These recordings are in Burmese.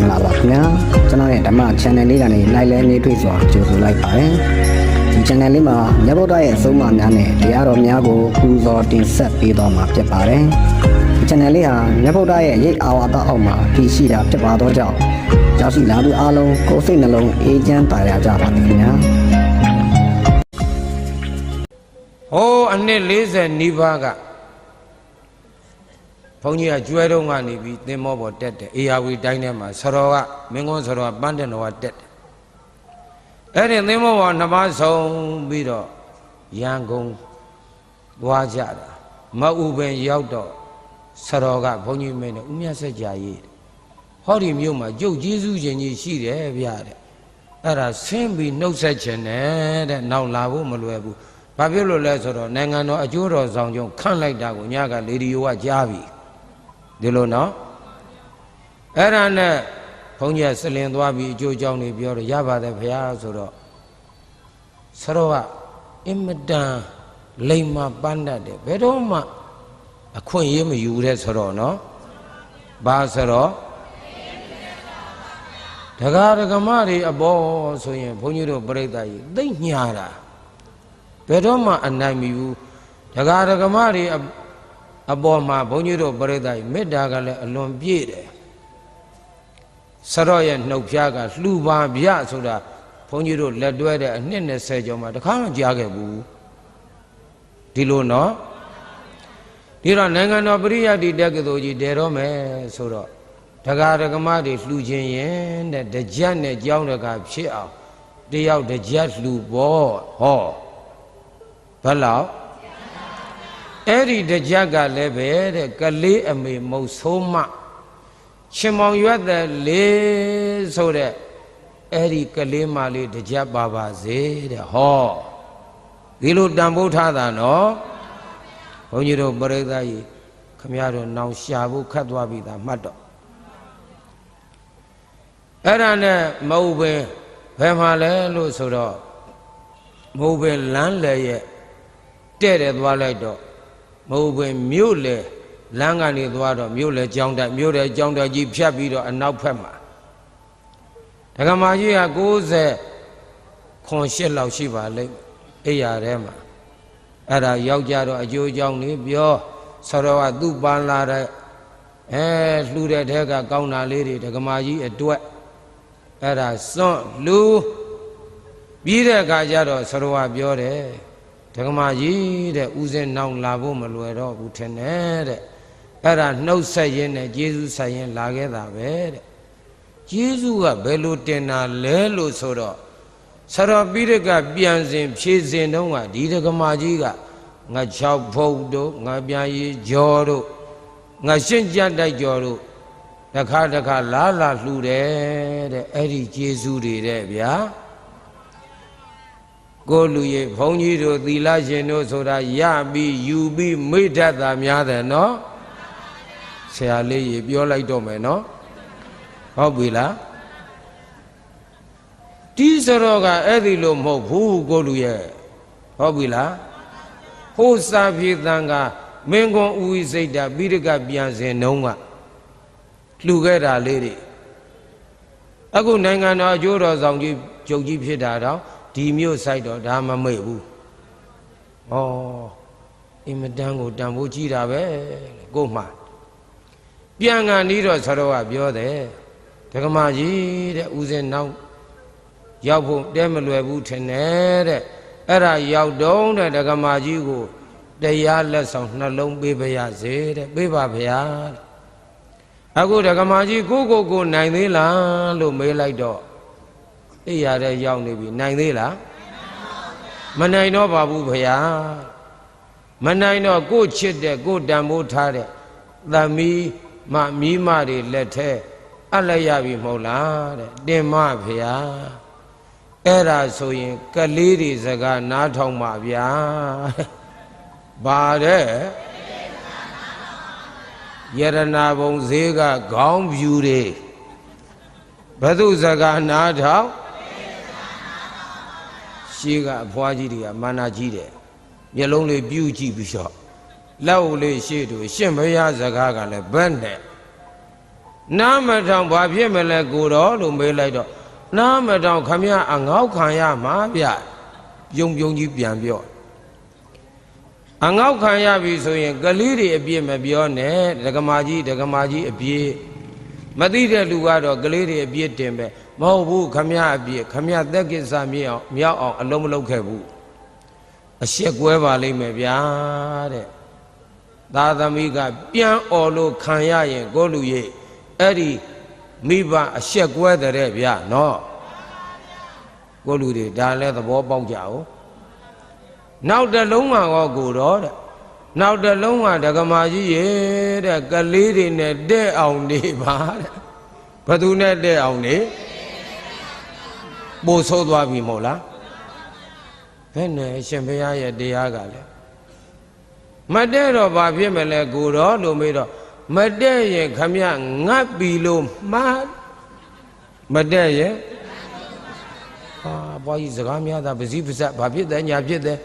ပဲမင်္ဂလာပါခင်ဗျာကျွန်တော်ရဲ့ဓမ္မ channel လေးကနေလိုက်လဲနေတွေ့စွာကြိုဆိုလိုက်ပါတယ်ဒီ channel လေးမှာမြတ်ဗုဒ္ဓရဲ့အဆုံးအမများနဲ့တရားတော်များကိုပူဇော်တင်ဆက်ပေးတော်မှာဖြစ်ပါတယ်ဒီ channel လေးဟာမြတ်ဗုဒ္ဓရဲ့ရိတ်အာဝါဒအောက်မှာတည်ရှိတာဖြစ်ပါတော့ကြောင့်ရောက်ရှိလာသူအားလုံးကိုယ်စိတ်နှလုံးအေးချမ်းပါရကြပါစေခင်ဗျာဟိုးအနှစ်40နီးပါးက ဘုန်းကြီးကကျွဲတုံးကနေပြီးသင်္ဘောပေါ်တက်တယ်အေယာဝီတိုင်းထဲမှာဆရောကမင်းကုန်းဆရောကပန်းတဲ့တော်ကတက်တယ်အဲ့ဒီသင်္ဘောပေါ်နှစ်ပါးဆုံးပြီးတော့ရန်ကုန်သွားကြတာမအူပင်ရောက်တော့ဆရောကဘုန်းကြီးမင်းနဲ့ဥမြတ်ဆက်ကြာရေးတယ်ဟောဒီမြို့မှာကျုပ်ကျေးဇူးရှင်ကြီးရှိတယ်ဗျာတဲ့အဲ့ဒါဆင်းပြီးနှုတ်ဆက်ခြင်းနဲ့တဲ့နောက်လာဖို့မလွယ်ဘူးဘာဖြစ်လို့လဲဆိုတော့နိုင်ငံတော်အကျိုးတော်ဆောင်ကျုံခန့်လိုက်တာကိုညကလေဒီယိုကကြားပြီ ဒီလိုနော်အဲ့ဒါနဲ့ဘုန်းကြီးကစလင်သွားပြီးအကျိုးကြောင့်နေပြောတော့ရပါတယ်ဗျာဆိုတော့ဆရောကအင်မတန်လိမ္မာပန်းတတ်တယ်ဘယ်တော့မှအခွင့်အရေးမယူတဲ့ဆိုတော့နော်ဘာဆိုတော့ဒကာဒကမတွေအပေါ်ဆိုရင်ဘုန်းကြီးတို့ပြိဿကြီးသိမ့်ညာတာဘယ်တော့မှအနိုင်မယူဒကာဒကမတွေ အအပေါ်မှာဘုန်းကြီးတို့ပြိဿကြီးမေတ္တာကလည်းအလွန်ပြည့်တယ်ဆရော့ရဲ့နှုတ်ဖျားကလှူပါဗျဆိုတာဘုန်းကြီးတို့လက်တွဲတဲ့အနှစ်20ကျော်မှတခါမှကြားခဲ့ဘူးဒီလိုနော်ဒီတော့နိုင်ငံတော်ပရိယတ်တိတက္ကသိုလ်ကြီးတည်တော့မယ်ဆိုတော့ဒကာဒကမတွေလှူခြင်းရင်တဲ့တကြက်နဲ့ကြောင်းတကာဖြစ်အောင်တယောက်တကြက်လှူပေါ့ဟောဘယ်လောက် အဲ့ဒီတကြက်ကလည်းပဲတဲ့ကလေးအမေမုတ်ဆိုးမရှင်မောင်ရွက်တဲ့လေးဆိုတဲ့အဲ့ဒီကလေးမလေးတကြက်ပါပါစေတဲ့ဟောဒီလိုတန်ဖိုးထားတာနော်ဘုန်းကြီးတို့ပရိသတ်ကြီးခမရတို့နောင်ရှာဖို့ခတ်သွားပြီသားမှတ်တော့အဲ့ဒါနဲ့မဟုတ်ပဲဘယ်မှာလဲလို့ဆိုတော့မဟုတ်ပဲလမ်းလေရဲ့တဲ့တယ်သွားလိုက်တော့ မဟုတ်ပဲမြို့လေလမ်းကနေသွားတော့မြို့လေကြောင်းတက်မြို့လေကြောင်းတက်ကြီးဖြတ်ပြီးတော့အနောက်ဖက်မှာဒကမာကြီးက90ခွန်ရှစ်လောက်ရှိပါလိမ့်အိယာထဲမှာအဲ့ဒါယောက်ျားတော့အကျိုးကြောင့်နေပြောဆရောကသူ့ပန်းလာတဲ့အဲလှူတဲ့ထဲကကောင်းတာလေးတွေဒကမာကြီးအတွက်အဲ့ဒါစွန့်လူပြီးတဲ့အခါကျတော့ဆရောကပြောတယ် ဒကမာကြီးတဲ့ဥစဉ်နောင်လာဖို့မလွယ်တော့ဘူးထင်တယ်တဲ့အဲ့ဒါနှုတ်ဆက်ရင်းနဲ့ကျေးဇူးဆက်ရင်းလာခဲ့တာပဲတဲ့ကျေးဇူးကဘယ်လိုတင်တာလဲလို့ဆိုတော့ဆရောပိရကပြန်စဉ်ဖြည့်စဉ်တုန်းကဒီဒကမာကြီးကငါ၆ဖုတ်တို့ငါပြန်ရီကြောတို့ငါရှင်းကြတိုက်ကြောတို့တခါတခါလာလာလှူတယ်တဲ့အဲ့ဒီကျေးဇူးတွေတဲ့ဗျာ ကိုလူရေဘုန်းကြီးတို့သီလရှင်တို့ဆိုတာရပြီးယူပြီးမိတတ်တာများတယ်နော်ဆရာလေးရေပြောလိုက်တော့မယ်နော်ဟုတ်ပြီလားဒီစရောကအဲ့ဒီလိုမဟုတ်ဘူးကိုလူရဲ့ဟုတ်ပြီလားဟိုစာပြေတန်ကမင်းကွန်ဦးဝိစိတ်တာပိရကပြန်စင်နှုံးကလှူခဲ့တာလေးတွေအခုနိုင်ငံတော်အကျိုးတော်ဆောင်ကြီးဂျုံကြီးဖြစ်တာတော့ ဒီမျိုးဆိုင်တော့ဒါမမေ့ဘူးဩအင်မတန်ကိုတန်ဖိုးကြီးတာပဲကို့မှာပြန်ကန်ပြီးတော့ဆရောကပြောတယ်ဒကမာကြီးတဲ့ဦးစင်နောက်ရောက်ဖို့တဲမလွယ်ဘူးထင်တယ်တဲ့အဲ့ဒါရောက်တော့တဲ့ဒကမာကြီးကိုတရားလက်ဆောင်နှလုံးပေးပါရစေတဲ့ပေးပါဗျာတဲ့အခုဒကမာကြီးကိုကိုကိုနိုင်သေးလားလို့မေးလိုက်တော့ အိယာတဲ့ရောက်နေပြီနိုင်သေးလားမနိုင်တော့ပါဘူးဗျာမနိုင်တော့ကိုချစ်တဲ့ကိုတန်ဖိုးထားတဲ့သမီးမမိမတွေလက်ထဲအလည်းရပြီမဟုတ်လားတဲ့တင်မဗျာအဲ့ဒါဆိုရင်ကလေးတွေစကားနားထောင်ပါဗျာဘာတဲ့ယရနာဘုံဈေးကခေါင်းဖြူတွေဘသူစကားနားထောင် ရှေးကအဖွားကြီးတွေကမာနာကြီးတယ်မျက်လုံးလေးပြူးကြည့်ပြီးတော့လက်အုပ်လေးရှေ့တို့ရှင့်ဘုရားစကားကလည်းဘက်နဲ့နားမထောင်ဘာဖြစ်မလဲကိုတော်လို့မေးလိုက်တော့နားမထောင်ခမရအငေါက်ခံရမှာဗျယုံပြုံကြီးပြန်ပြောအငေါက်ခံရပြီဆိုရင်ကလေးတွေအပြစ်မပြောနဲ့ဒကမာကြီးဒကမာကြီးအပြစ်မသိတဲ့လူကတော့ကလေးတွေအပြစ်တင်ပဲ မဟုတ်ဘူးခမရအပြစ်ခမရသက်ကိစ္စမြေအောင်မြောက်အောင်အလုံးမလုံးခဲ့ဘူးအရှက်ကွဲပါလိမ့်မယ်ဗျာတဲ့သာသမီကပြန်អော်လို့ခံရရင်ကိုလူရဲ့အဲ့ဒီမိဘအရှက်ကွဲတဲ့ဗျာနော်ကိုလူတွေဒါလည်းသဘောပေါက်ကြအောင်နောက်တစ်လုံးမှာရောကိုတော့တဲ့နောက်တစ်လုံးကဒကမာကြီးရေတဲ့ကလေးတွေနဲ့တဲ့အောင်နေပါတဲ့ဘသူနဲ့တဲ့အောင်နေ ပို့ဆိုးသွားပြီမဟုတ်လားဘယ်နဲ့အရှင်ဘုရားရဲ့တရားကလည်းမတဲ့တော့ဘာဖြစ်မလဲကိုတော့လို့မေးတော့မတဲ့ရင်ခမငတ်ပြီလို့မှားမတဲ့ရင်ဟာဘွားကြီးစကားများတာပစည်းပစက်ဘာဖြစ်တယ်ညာဖြစ်တယ်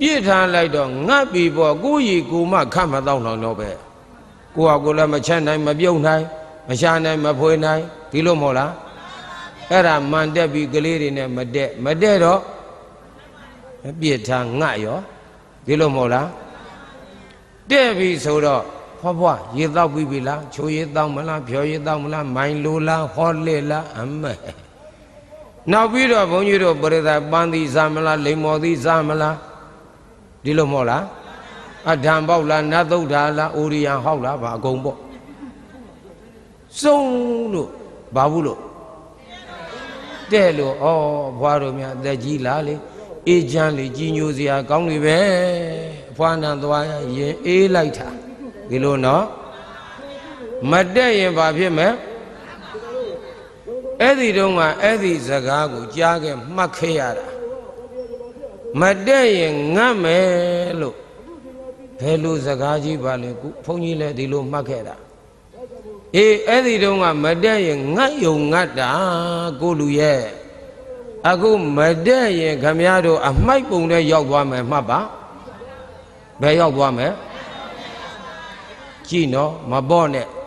ပြစ်ထားလိုက်တော့ငတ်ပြီပေါ့ကိုရီကိုမခတ်မတော့တော့တော့ပဲကိုဟာကိုလည်းမချက်နိုင်မပြုံနိုင်မရှာနိုင်မဖွေနိုင်ဒီလိုမဟုတ်လား အဲ့ဒါမန်တက်ပြီးကလေးတွေနဲ့မတက်မတက်တော့ပြစ်ထားငတ်ရောဒီလိုမဟုတ်လားတဲ့ပြီဆိုတော့ဖွားဖွားရေတောက်ပြီးပြီလားချိုရေတောက်မလားဖြောရေတောက်မလားမိုင်လိုလားဟောလက်လားအမဲနောက်ပြီးတော့ဘုန်းကြီးတို့ပရိသတ်ပန်းသီစားမလားလိမ္မော်သီစားမလားဒီလိုမဟုတ်လားအဒံပေါက်လားနတ်သုဒ္ဓါလားအိုရိယံဟောက်လားဘာအကုန်ပေါ့စုံလို့ဘာဘူးလို့ တဲ့လို့ဩဘွားတို့များအသက်ကြီးလားလေအေးချမ်းလေကြီးညိုစရာကောင်းလေပဲအဖွားနံသွားရင်အေးလိုက်တာဒီလိုနော်မတက်ရင်ဘာဖြစ်မလဲအဲ့ဒီတုန်းကအဲ့ဒီစကားကိုကြားခဲ့မှတ်ခဲ့ရတာမတက်ရင်ငတ်မယ်လို့ဘယ်လိုစကားကြီးပါလဲခုဘုန်းကြီးလည်းဒီလိုမှတ်ခဲ့တာ အေးအဲ့ဒီတုန်းကမတက်ရင်ငတ်ယုံငတ်တာကိုလူရဲ့အခုမတက်ရင်ခမရတို့အမိုက်ပုံနဲ့ရောက်သွားမယ်မှတ်ပါဘယ်ရောက်သွားမယ်ကြည့်နော်မပေါ့နဲ့သာ